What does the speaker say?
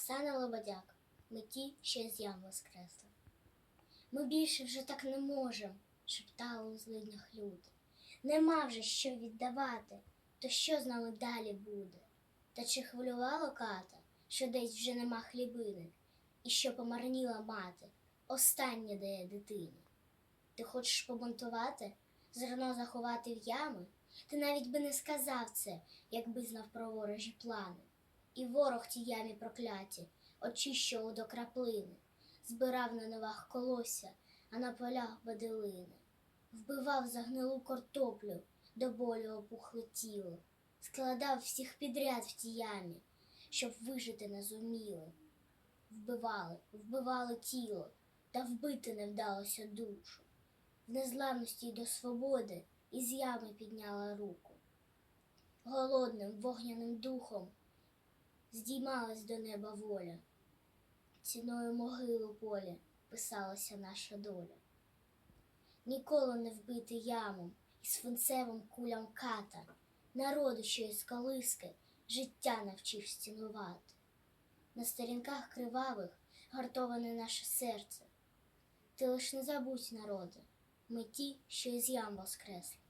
Оксана Лободяк, ми що з ям воскресли. Ми більше вже так не можем, шептали у злиднях люди. Нема вже що віддавати, то що з нами далі буде? Та чи хвилювало ката, що десь вже нема хлібини, і що помарніла мати, останнє дає дитині? Ти хочеш побунтувати, зерно заховати в ями? Ти навіть би не сказав це, якби знав про ворожі плани. І ворог ті ямі прокляті, очищував до краплини, збирав на новах колосся, а на полях баделини, вбивав загнилу картоплю, до болю опухле тіло, складав всіх підряд в тій ямі, щоб вижити не зуміли. Вбивали, вбивали тіло, та вбити не вдалося душу. В незламності й до свободи із ями підняла руку. Голодним вогняним духом здіймалась до неба воля. Ціною могили у полі писалася наша доля. Ніколи не вбити ямом і свинцевим кулям ката, народу, що із колиски життя навчив стінувати. На сторінках кривавих гартоване наше серце. Ти лиш не забудь, народи, ми ті, що із ям воскресли.